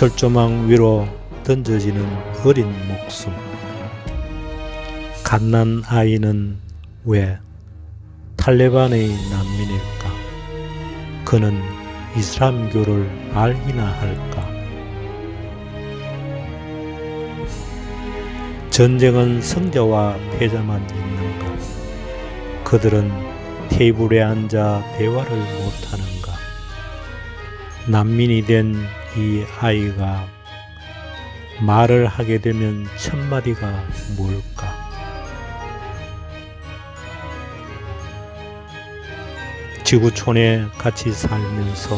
철조망 위로 던져지는 어린 목숨. 갓난 아이는 왜 탈레반의 난민일까? 그는 이슬람교를 알기나 할까? 전쟁은 성자와 패자만 있는가? 그들은 테이블에 앉아 대화를 못하는가? 난민이 된 이 아이가 말을 하게 되면 첫 마디가 뭘까? 지구촌에 같이 살면서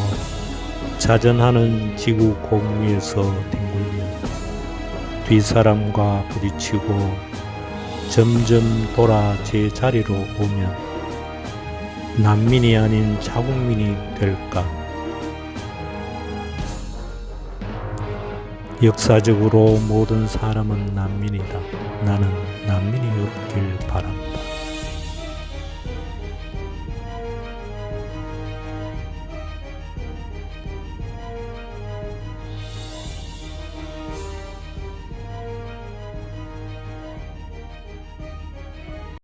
자전하는 지구 공유에서 뒹굴며 뒷사람과 부딪히고 점점 돌아 제 자리로 오면 난민이 아닌 자국민이 될까? 역사적으로 모든 사람은 난민이다. 나는.